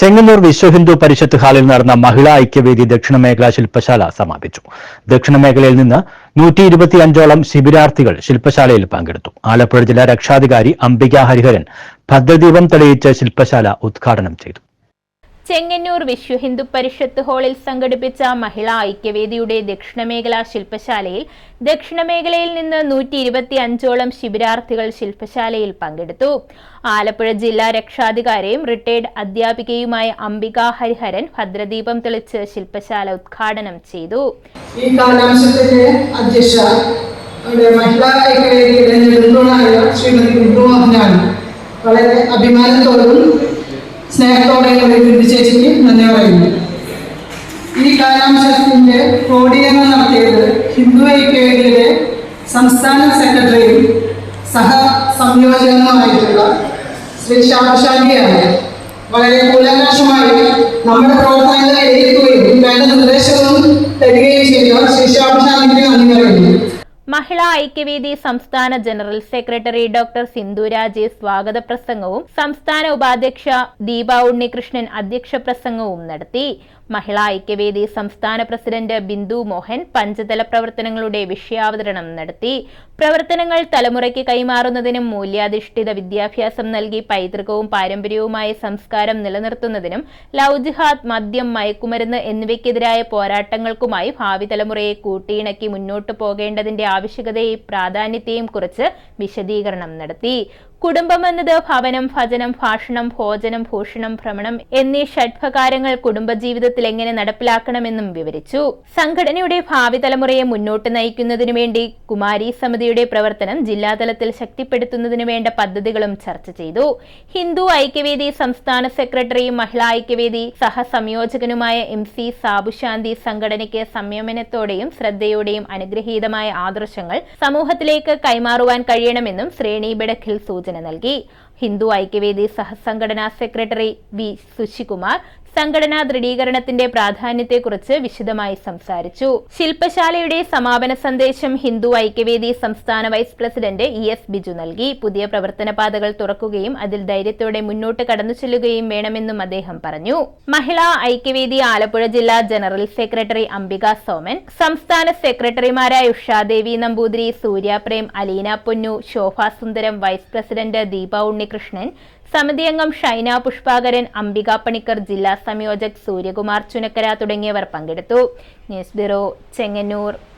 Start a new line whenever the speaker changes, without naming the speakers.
ചെങ്ങന്നൂർ വിശ്വ ഹിന്ദു പരിഷത്ത് ഹാളിൽ നടന്ന മഹിളാ ഐക്യവേദി ദക്ഷിണ മേഖലാ ശില്പശാല സമാപിച്ചു. ദക്ഷിണ മേഖലയിൽ നിന്ന് നൂറ്റി ഇരുപത്തിയഞ്ചോളം ശിബിരാർത്ഥികൾ ശില്പശാലയിൽ പങ്കെടുത്തു. ആലപ്പുഴ ജില്ലാ രക്ഷാധികാരി അംബിക ഹരിഹരൻ ഭദ്രദീപം തെളിയിച്ച് ശില്പശാല ഉദ്ഘാടനം ചെയ്തു.
ചെങ്ങന്നൂർ വിശ്വ ഹിന്ദു പരിഷത്ത് ഹാളിൽ സംഘടിപ്പിച്ച മഹിളാ ഐക്യവേദിയുടെ ദക്ഷിണമേഖലാ ശില്പശാലയിൽ ദക്ഷിണമേഖലയിൽ നിന്ന് നൂറ്റി ഇരുപത്തി അഞ്ചോളം ശിബിരാർത്ഥികൾ ശില്പശാലയിൽ പങ്കെടുത്തു. ആലപ്പുഴ ജില്ലാ രക്ഷാധികാരിയും റിട്ടയർഡ് അധ്യാപികയുമായ അംബിക ഹരിഹരൻ ഭദ്രദീപം തെളിച്ച് ശില്പശാല ഉദ്ഘാടനം ചെയ്തു.
ഈ കാലാംശത്തിന്റെ അധ്യക്ഷ വളരെ അഭിമാനത്തോടും സ്നേഹത്തോടെയും ബിന്ദു ചേച്ചിക്ക് നന്ദി പറയുന്നു ഈ കാലാംശത്തിന്റെ ക്രോഡീകരണം നടത്തിയത് ഹിന്ദു ഐക്യയിലെ സംസ്ഥാന സെക്രട്ടറിയും സഹ സംയോജകനുമായിട്ടുള്ള ശ്രീ ശാപശാലിയാണ് വളരെ കൂലാകാശമായി നമ്മുടെ പ്രവർത്തനങ്ങളെ ഏൽക്കുകയും വേണ്ട നിർദ്ദേശവും തരികയും ചെയ്ത ശ്രീ ശാപശാലിക്ക് നന്ദി പറയുന്നു
മഹിളാ ഐക്യവേദി സംസ്ഥാന general secretary doctor Sindhu Raje സ്വാഗത പ്രസംഗവും സംസ്ഥാന ഉപാധ്യക്ഷ ദീപ ഉണ്ണികൃഷ്ണൻ അധ്യക്ഷ പ്രസംഗവും നടത്തി. മഹിളാ ഐക്യവേദി സംസ്ഥാന പ്രസിഡന്റ് ബിന്ദു മോഹൻ പഞ്ചതല പ്രവർത്തനങ്ങളുടെ വിഷയാവതരണം നടത്തി. പ്രവർത്തനങ്ങൾ തലമുറയ്ക്ക് കൈമാറുന്നതിനും മൂല്യാധിഷ്ഠിത വിദ്യാഭ്യാസം നൽകി പൈതൃകവും പാരമ്പര്യവുമായ സംസ്കാരം നിലനിർത്തുന്നതിനും ലവ് ജിഹാദ് മദ്യം മയക്കുമരുന്ന് എന്നിവയ്ക്കെതിരായ പോരാട്ടങ്ങൾക്കുമായി ഭാവി തലമുറയെ കൂട്ടിയിണക്കി മുന്നോട്ടു പോകേണ്ടതിന്റെ ആവശ്യകതയെയും പ്രാധാന്യത്തെയും കുറിച്ച് വിശദീകരണം നടത്തി. കുടുംബം എന്നത് ഭവനം ഭജനം ഭാഷണം ഭോജനം ഭൂഷണം ഭ്രമണം എന്നീ ഷഡ്ഭകാരങ്ങൾ കുടുംബജീവിതത്തിൽ എങ്ങനെ നടപ്പിലാക്കണമെന്നും വിവരിച്ചു. സംഘടനയുടെ ഭാവി തലമുറയെ മുന്നോട്ട് നയിക്കുന്നതിനു വേണ്ടി കുമാരി സമിതിയുടെ പ്രവർത്തനം ജില്ലാതലത്തിൽ ശക്തിപ്പെടുത്തുന്നതിനു വേണ്ട പദ്ധതികളും ചർച്ച ചെയ്തു. ഹിന്ദു ഐക്യവേദി സംസ്ഥാന സെക്രട്ടറിയും മഹിളാ ഐക്യവേദി സഹസംയോജകനുമായ എം സി സാബുശാന്തി സംഘടനയ്ക്ക് സംയമനത്തോടെയും ശ്രദ്ധയോടെയും അനുഗ്രഹീതമായ ആദർശങ്ങൾ സമൂഹത്തിലേക്ക് കൈമാറുവാൻ കഴിയണമെന്നും ശ്രേണി ബെഡഖിൽ സൂചന നൽകി. ഹിന്ദു ഐക്യവേദി സഹസംഘടനാ സെക്രട്ടറി വി സുശികുമാർ സംഘടനാ ദൃഢീകരണത്തിന്റെ പ്രാധാന്യത്തെക്കുറിച്ച് വിശദമായി സംസാരിച്ചു. ശില്പശാലയുടെ സമാപന സന്ദേശം ഹിന്ദു ഐക്യവേദി സംസ്ഥാന vice president E S Biju നൽകി. പുതിയ പ്രവർത്തന പാതകൾ തുറക്കുകയും അതിൽ ധൈര്യത്തോടെ മുന്നോട്ട് കടന്നു ചെല്ലുകയും വേണമെന്നും അദ്ദേഹം പറഞ്ഞു. മഹിളാ ഐക്യവേദി ആലപ്പുഴ ജില്ലാ ജനറൽ സെക്രട്ടറി അംബിക സോമൻ സംസ്ഥാന സെക്രട്ടറിമാരായ ഉഷാദേവി നമ്പൂതിരി സൂര്യ അലീന പൊന്നു ശോഭ സുന്ദരം വൈസ് പ്രസിഡന്റ് ദീപ ഉണ്ണികൃഷ്ണൻ സമിതി അംഗം ഷൈന പുഷ്പാകരൻ അംബിക പണിക്കർ ജില്ലാ സംയോജക് സൂര്യകുമാർ ചുനക്കര തുടങ്ങിയവർ പങ്കെടുത്തു. News bureau Chengannur.